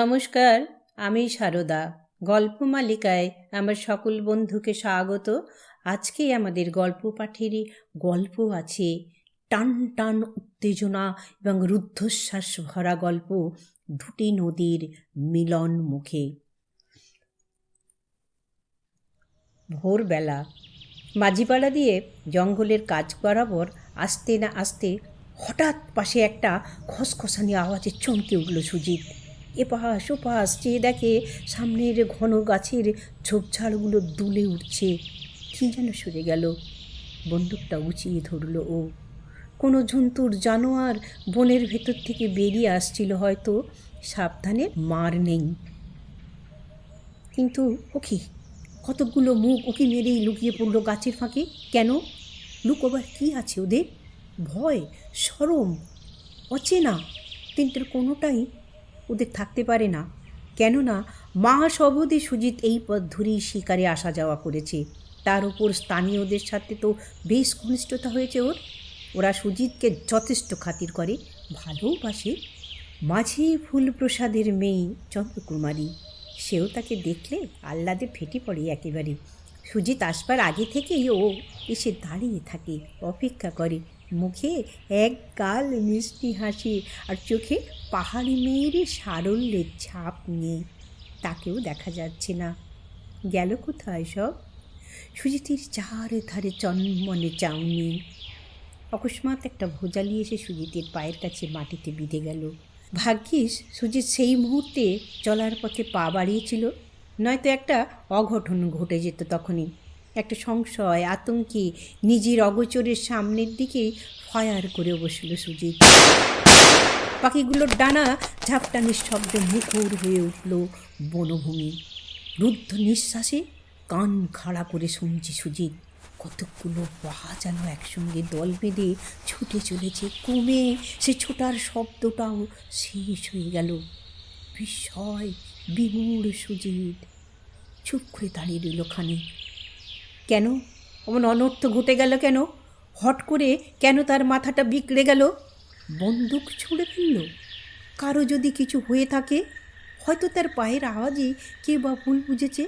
নমস্কার, আমি সারদা। গল্প মালিকায় আমার সকল বন্ধুকে স্বাগত। আজকে আমাদের গল্প পাঠেরই গল্প আছে টান টান উত্তেজনা এবং রুদ্ধশ্বাস ভরা গল্প দুটি নদীর মিলন মুখে। ভোরবেলা মাঝিপাড়া দিয়ে জঙ্গলের কাজ বরাবর আসতে না আসতে হঠাৎ পাশে একটা খসখসানি আওয়াজে চমকে উঠল সুজিত। এপাশ ওপাশ চেয়ে দেখে সামনের ঘন গাছের ঝোপঝাড়গুলো দুলে উঠছে। কি যেন সরে গেল। বন্দুকটা উঁচিয়ে ধরল ও। কোনো জন্তুর জানোয়ার বনের ভেতর থেকে বেরিয়ে আসছিল হয়তো। সাবধানে মার নেই। কিন্তু ওকে কতকগুলো মুখ ওকে মেরেই লুকিয়ে পড়ল গাছের ফাঁকে? কেন? লুকোবার কী আছে ওদের? ভয়, সরম, অচেনা, তিনটের কোনোটাই ওদের থাকতে পারে না। কেননা মা সবধি সুজিত এই পথ ধরেই শিকারে আসা যাওয়া করেছে। তার উপর স্থানীয়দের সাথে তো বেশ ঘনিষ্ঠতা হয়েছে ওর। ওরা সুজিতকে যথেষ্ট খাতির করে, ভালোবাসে। মাঝে ফুলপ্রসাদের মেয়ে চন্দ্রকুমারী, সেও তাকে দেখলে আহ্লাদে ফেটে পড়ে একেবারে। সুজিত আসবার আগে থেকেই ও এসে দাঁড়িয়ে থাকে, অপেক্ষা করে। মুখে এক গাল মিষ্টি হাসি আর চোখে পাহাড়ি মেয়ের সারল্যের ছাপ নেই। তাকেও দেখা যাচ্ছে না। গেল কোথায় সব? সুজিতের চারে ধারে চন্মনে চাউনি। অকস্মাৎ একটা ভোজালি এসে সুজিতের পায়ের কাছে মাটিতে বিঁধে গেল। ভাগ্যিস সুজিত সেই মুহূর্তে চলার পথে পা বাড়িয়েছিল, নয়তো একটা অঘটন ঘটে যেত তখনই। একটা সংশয়, আতঙ্কে নিজের অগোচরের সামনের দিকে ফায়ার করে বসল সুজিত। পাখিগুলোর ডানা ঝাপটানির শব্দে মুখর হয়ে উঠল বনভূমি। রুদ্ধ নিঃশ্বাসে কান খাড়া করে শুনছে সুজিত, কতকগুলো পাহা যেন একসঙ্গে দল বেঁধে ছুটে চলেছে। কমে সে ছোটার শব্দটাও শেষ হয়ে গেল। বিস্ময়, বিমূঢ় সুজিত। চুপ করে দাঁড়িয়ে রইল খানিক। কেন? অমন অনর্থ ঘটে গেল কেন? হট করে কেন তার মাথাটা বিগড়ে গেল? বন্দুক ছুঁড়ে ফেলল? কারও যদি কিছু হয়ে থাকে, হয়তো তার পায়ের আওয়াজে কে বা ভুল বুঝেছে।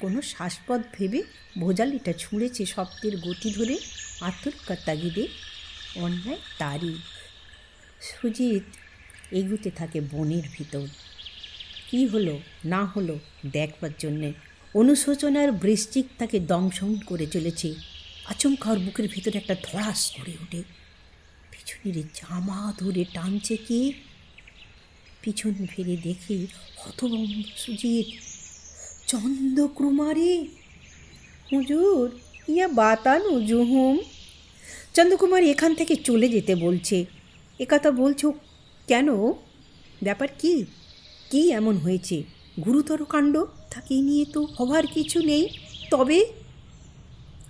কোনো শ্বাসপথ ভেবে ভোজালিটা ছুঁড়েছে শব্দের গতি ধরে আত্মরক্ষার তাগিদে অন্যায় তারই। সুজিত এগুতে থাকে বনের ভিতর। কি হলো, না হলো, দেখবার জন্যে অনুশোচনার বৃষ্টিক তাকে দংশন করে চলেছে। আচমকা ওর বুকের ভিতরে একটা ধরাস করে ওঠে। পিছনের জামা ধরে টানছে কে? পিছন ফিরে দেখে হতভম্ব সুজিত। চন্দ্রকুমারী? হুজুর, ইয়া বাতানু জুহুম চন্দ্রকুমারী এখান থেকে চলে যেতে বলছে। একথা বলছো কেন? ব্যাপার কি? কি এমন হয়েছে? গুরুতর কাণ্ড? তাকে নিয়ে তো হবার কিছু নেই। তবে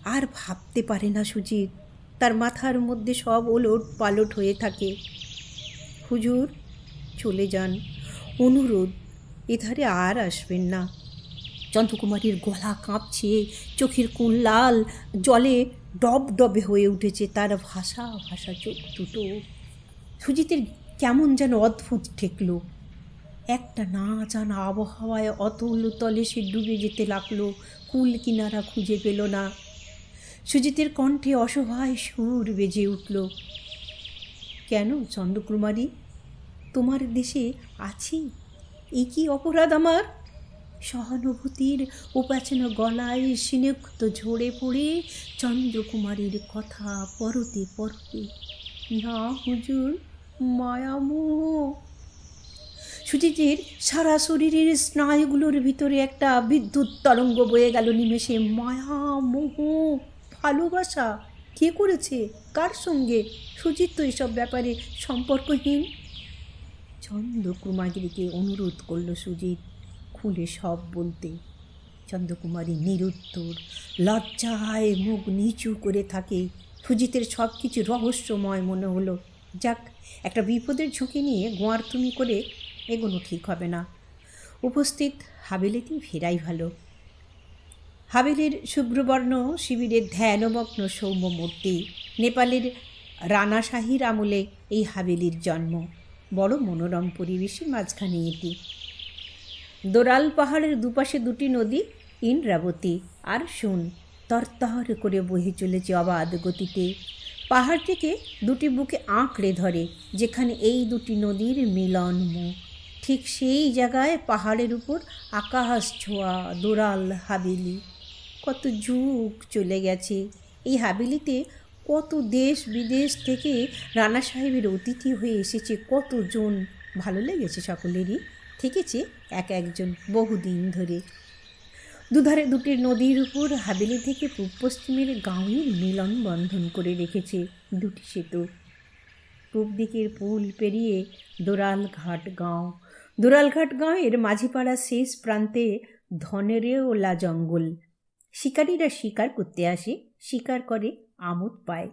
আর ভাবতে পারে না সুজিত। তার মাথার মধ্যে সব ওলট পালট হয়ে থাকে। হুজুর, চলে যান। অনুরোধ, এধারে আর আসবেন না। চন্দ্রকুমারীর গলা কাঁপছে, চোখের কোন লাল, জলে ডব ডবে হয়ে উঠেছে তার ভাষা ভাষা চোখ দুটো। সুজিতের কেমন যেন অদ্ভুত ঠেকলো। একটা না জানা আবহাওয়ায় অতল তলে সে ডুবে যেতে লাগল, কুল কিনারা খুঁজে পেল না। সুজিতের কণ্ঠে অসহায় সুর বেজে উঠল। কেন চন্দ্রকুমারী? তোমার দেশে আছি? এই কি অপরাধ আমার? সহানুভূতির উপাচনা গলায় সিনেক্ত ঝরে পড়ে চন্দ্রকুমারীর কথা পরতে পরতে না হুজুর মায়ামোহ সুজিতের সারা শরীরের স্নায়ুগুলোর ভিতরে একটা বিদ্যুৎ তরঙ্গ বয়ে গেল নিমেষে। মায়া, মোহ, ভালোবাসা, কে করেছে? কার সঙ্গে? সুজিত তো এসব ব্যাপারে সম্পর্কহীন। চন্দ্রকুমারীকে অনুরোধ করল সুজিত খুলে সব বলতে। চন্দ্রকুমারী নিরুত্তর, লজ্জায় মুখ নিচু করে থাকে। সুজিতের সব কিছু রহস্যময় মনে হলো। যাক, একটা বিপদের ঝুঁকি নিয়ে গোয়ার তুমি করে এগুলো ঠিক হবে না। উপস্থিত হাবেলিতেই ফেরাই ভালো। হাবেলির শুভ্রবর্ণ শিবিরের ধ্যানমগ্ন সৌম্য মূর্তি নেপালের রানাশাহীর আমলে এই হাবেলির জন্ম। বড় মনোরম পরিবেশের মাঝখানে এটি। দোরাল পাহাড়ের দুপাশে দুটি নদী, ইন্দ্রাবতী আর সোন তরতর করে বহে চলেছে অবাধ গতিতে। পাহাড়টিকে দুটি বুকে আঁকড়ে ধরে, যেখানে এই দুটি নদীর মিলন মুখ। ঠিক সেই জায়গায় পাহাড়ের উপর আকাশ ছোঁয়া, দোরাল হাবিলি। কত যুগ চলে গেছে। এই হাবিলিতে কত দেশ বিদেশ থেকে রানা সাহেবের অতিথি হয়ে এসেছে। কতজন? ভালো লেগেছে সকলেরই। থেকেছে এক একজন বহুদিন ধরে। দুধারে দুটি নদীর উপর হাবেলি থেকে পূব পশ্চিমের গাঁয়ের মিলন বন্ধন করে রেখেছে দুটি সেতু। পূব দিকের পুল পেরিয়ে দোরালঘাট গাঁও দোরালঘাট গাঁয়ের মাঝিপাড়া শেষ প্রান্তে ধনেরেওলা জঙ্গল। শিকারীরা শিকার করতে আসে, শিকার করে, আমোদ পায়।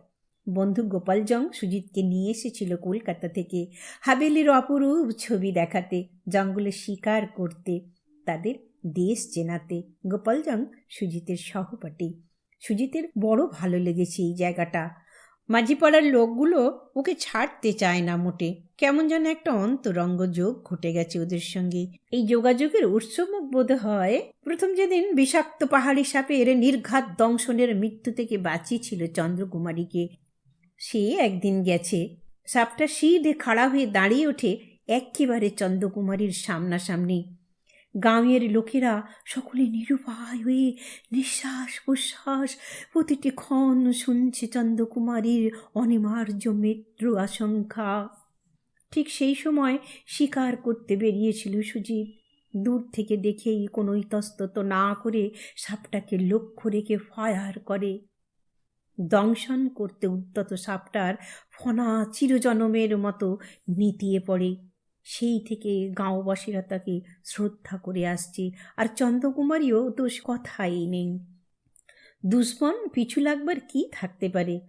বন্ধু গোপাল জং সুজিতকে নিয়ে এসেছিল কলকাতা থেকে। হাবেলির অপরূপ ছবি দেখাতে, জঙ্গলে শিকার করতে, তাদের দেশ চেনাতে। গোপাল জং সুজিতের সহপাঠী। সুজিতের বড় ভালো লেগেছে এই জায়গাটা। মাঝিপাড়ার লোকগুলো ওকে ছাড়তে চায় না মোটে। কেমন যেন একটা অন্তরঙ্গ যোগ ঘটে গেছে ওদের সঙ্গে। এই যোগাযোগের উৎসমুখ বোধ হয় প্রথম যেদিন বিষাক্ত পাহাড়ি সাপে সাপের নির্ঘাত দংশনের মৃত্যু থেকে বাঁচিয়েছিল চন্দ্রকুমারীকে। সে একদিন গেছে। সাপটা শিরে খাড়া হয়ে দাঁড়িয়ে ওঠে একেবারে চন্দ্রকুমারীর সামনাসামনি। গাঁয়ের লোকেরা সকলে নিরুপায় হয়ে নিঃশ্বাস প্রশ্বাস প্রতিটি ক্ষণ শুনছে চন্দ্রকুমারীর অনিবার্য মৃত্যু আশঙ্কা। ঠিক সেই সময় শিকার করতে বেরিয়েছিল সুজিত। দূর থেকে দেখেই কোনো ইতস্তত না করে সাপটাকে লক্ষ্য রেখে ফায়ার করে। দংশন করতে উদ্যত সাপটার ফনা চিরজনমের মতো নিতিয়ে পড়ে। সেই থেকে গাঁওবাসীরা তাকে শ্রদ্ধা করে আসছে। আর চন্দ্রকুমারীও তো কথাই নেই। দুশ্মন পিছু লাগবার কি থাকতে পারে?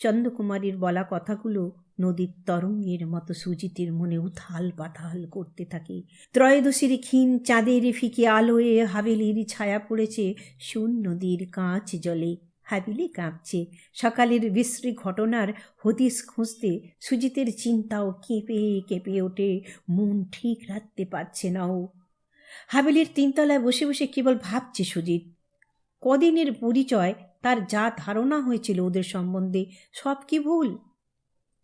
চন্দ্রকুমারীর বলা কথাগুলো নদীর তরঙ্গের মতো সুজিতের মনে উথাল পাথাল করতে থাকে। ত্রয়োদশীর ক্ষীণ চাঁদের ফিকে আলোয়ে হাবেলির ছায়া পড়েছে শূন্য নদীর কাঁচ জলে। হাবিলি কাঁপছে। সকালের বিশ্রী ঘটনার হদিস খুঁজতে সুজিতের চিন্তাও কেঁপে কেঁপে ওঠে। মন ঠিক রাখতে পারছে না ও। হাবিলির তিনতলায় বসে বসে কেবল ভাবছে সুজিত। কদিনের পরিচয়, তার যা ধারণা হয়েছিল ওদের সম্বন্ধে, সব কি ভুল?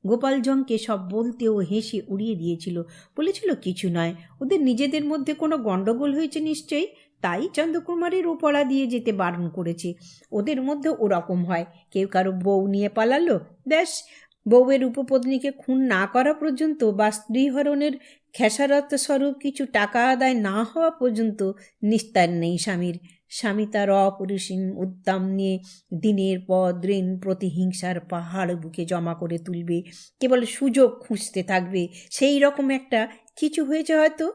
গোপাল জংকে সব বলতে ও হেসে উড়িয়ে দিয়েছিল। বলেছিল কিছু নয়। ওদের নিজেদের মধ্যে কোনো গণ্ডগোল হয়েছে নিশ্চয়ই? তাই চন্দ্রকুমারীর উপরা দিয়ে যেতে বারণ করেছে। ওদের মধ্যে ওরকম হয়। কেউ কারও বউ নিয়ে পালালো, ব্যাস। বউয়ের উপপত্নীকে খুন না করা পর্যন্ত বা স্ত্রীহরণের খেসারত স্বরূপ কিছু টাকা আদায় না হওয়া পর্যন্ত নিস্তার নেই স্বামীর। স্বামী তার অপরিসীম উদ্যম নিয়ে দিনের পর দিন প্রতিহিংসার পাহাড় বুকে জমা করে তুলবে। কেবল সুযোগ খুঁজতে থাকবে। সেই রকম একটা কিছু হয়েছে হয়তো?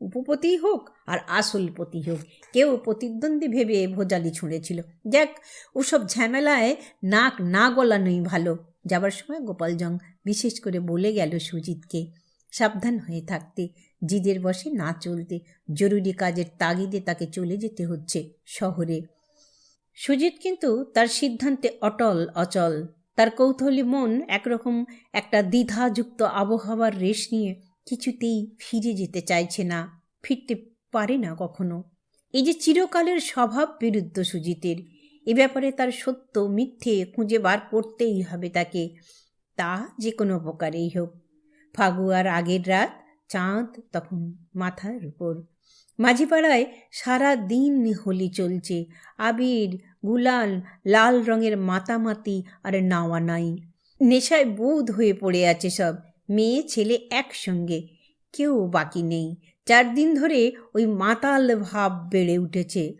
উপপতি হোক আর আসল পতি হোক। কেউ প্রতিদ্বন্দ্বী ভেবে ভোজালি ছুঁড়েছিল। যাক, ওসব ঝামেলায় নাক না গলানোই ভালো। যাবার সময় গোপাল জং বিশেষ করে বলে গেল সুজিতকে, সাবধান হয়ে থাকতে, জিদের বসে না চলতে, জরুরি কাজের তাগিদে তাকে চলে যেতে হচ্ছে শহরে। সুজিত কিন্তু তার সিদ্ধান্তে অটল, অচল। তার কৌতূহলী মন একরকম একটা দ্বিধাযুক্ত আবহাওয়ার রেশ নিয়ে কিছুতেই ফিরে যেতে চাইছে না, ফিরতে পারে না কখনো। এই যে চিরকালের স্বভাব বিরুদ্ধ সুজিতের, এ ব্যাপারে তার সত্য মিথ্যে খুঁজে বার করতেই হবে তাকে। তা যে কোনো প্রকারেই হোক। ফাগুয়ার আগের রাত, চাঁদ তখন মাথার উপর। মাঝিপাড়ায় সারা দিন হোলি চলছে। আবির, গুলাল, লাল রঙের মাতামাতি আর নাওয়া নাই। নেশায় বোধ হয়ে পড়ে আছে সব। মেয়ে ছেলে একসঙ্গে। কেউ বাকি নেই। চার দিন ধরে ওই মাতাল ভাব বেড়ে উঠেছে।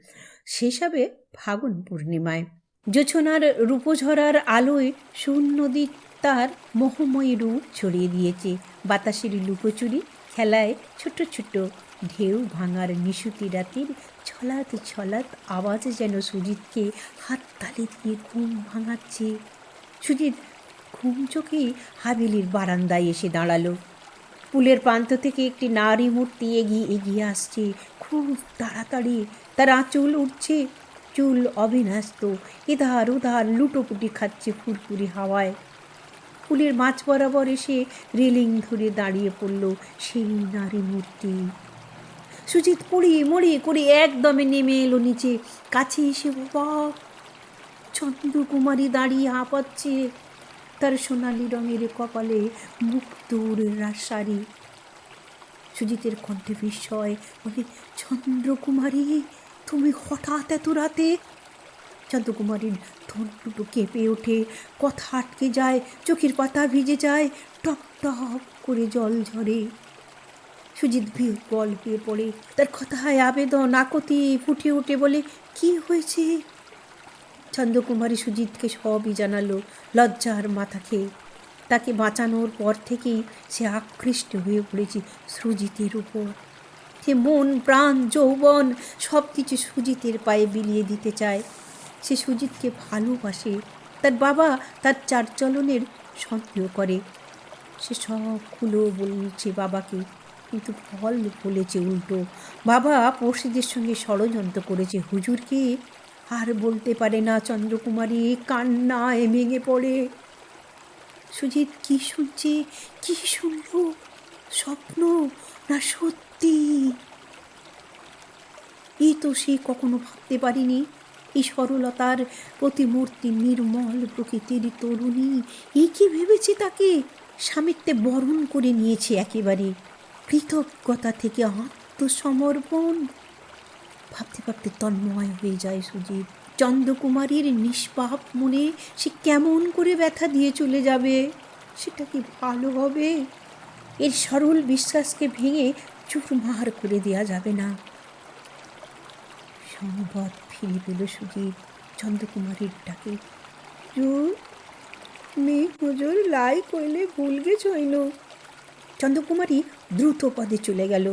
সেসবে ফাগুন পূর্ণিমায়। জোছনার রূপঝরার আলোয় সুন নদী তার মোহময়ী রূপ ছড়িয়ে দিয়েছে। বাতাসের লুকোচুরি খেলায় ছোট ছোট ঢেউ ভাঙার নিশুতি রাতির ছলাত ছলাত আওয়াজ যেন সুজিতকে হাততালি দিয়ে ঘুম ভাঙাচ্ছে। সুজিত ঘুম চোখে হাবেলির বারান্দায় এসে দাঁড়াল। পুলের প্রান্ত থেকে একটি নারী মূর্তি এগিয়ে এগিয়ে আসছে। খুব তাড়াতাড়ি তার আঁচল উঠছে। চুল অবিন্যস্ত, এধার ওধার লুটোপুটি খাচ্ছে ফুরফুরি হাওয়ায়। পুলের মাছ বরাবর এসে রেলিং ধরে দাঁড়িয়ে পড়ল সেই নারী মূর্তি। সুজিত পড়িয়ে মরিয়ে করে একদমে নেমে এলো নিচে। কাছে এসে বাবা, চন্দ্রকুমারী দাঁড়িয়ে হাঁপাচ্ছে। তার সোনালি রঙের কপালে মুক্তোর রাসারি। সুজিতের কণ্ঠে বিস্ময়, বলে, চন্দ্রকুমারী, তুমি হঠাৎ এত রাতে? চন্দ্রকুমারীর ঠোঁট দুটো কেঁপে ওঠে, কথা আটকে যায়, চোখের পাতা ভিজে যায়, টপ টপ করে জল ঝরে। সুজিত বল হয়ে পড়ে, তার কথায় আবেদন আকতি ফুটে ওঠে, বলে, কি হয়েছে? চন্দ্রকুমারী সুজিতকে সবই জানালো লজ্জার মাথা খেয়ে। তাকে বাঁচানোর পর থেকেই সে আকৃষ্ট হয়ে পড়েছে সুজিতের উপর। সে মন, প্রাণ, যৌবন সব কিছু সুজিতের পায়ে বিলিয়ে দিতে চায়। সে সুজিতকে ভালোবাসে, তার বাবা তার চারচলনের সন্দেহ করে। সে সব খুলো বলছে বাবাকে, কিন্তু ফল বলেছে উল্টো। বাবা পড়শিদের সঙ্গে ষড়যন্ত্র করেছে। হুজুরকে আর বলতে পারে না চন্দ্রকুমারী কান্নায় ভেঙে পড়ে। সুজিত, কি শুনছে? কি শুনল? স্বপ্ন না সত্যি? এই তো সে কখনো ভাবতে পারিনি। এই সরলতার প্রতিমূর্তি নির্মল প্রকৃতির তরুণী। এই কি ভেবেছে তাকে? স্বামিত্বে বরণ করে নিয়েছে একেবারে। কৃতজ্ঞতা থেকে আত্মসমর্পণ। ভাবতে ভাবতে তন্ময় হয়ে যায় সুজিত। চন্দ্রকুমারীর নিষ্পাপ মনে সে কেমন করে ব্যথা দিয়ে চলে যাবে? সেটা কি ভালো হবে? এর সরল বিশ্বাসকে ভেঙে চুরমার করে দেওয়া যাবে না। সংবাদ ফিরে পেল সুজিত চন্দ্রকুমারীর ডাকে। মেয়ে হুজুর লাই কইলে ভুল গেছইন চন্দ্রকুমারী দ্রুত পদে চলে গেল।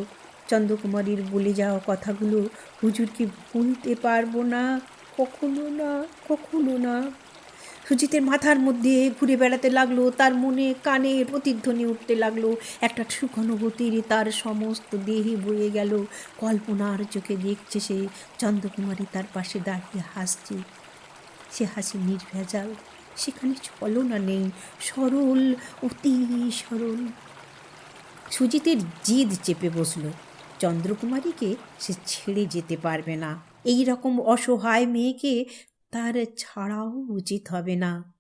চন্দ্রকুমারীর বলে যাওয়া কথাগুলো হুজুরকে ভুলতে পারব না। কখনো না কখনো না। সুজিতের মাথার মধ্যে ঘুরে বেড়াতে লাগল, তার মনে কানে প্রতিধ্বনি উঠতে লাগল। একটা সুখানুভূতির তার সমস্ত দেহে বয়ে গেল। কল্পনার চোখে দেখছে সে, চন্দ্রকুমারী তার পাশে দাঁড়িয়ে হাসছে। সে হাসি নির্ভেজাল। সেখানে ছলনা নেই, সরল, অতি সরল। সুজিতের জিদ চেপে বসল। চন্দ্রকুমারীকে সে ছেড়ে যেতে পারবে না। এই রকম অসহায় মেয়েকে তার ছাড়াও উচিত হবে না।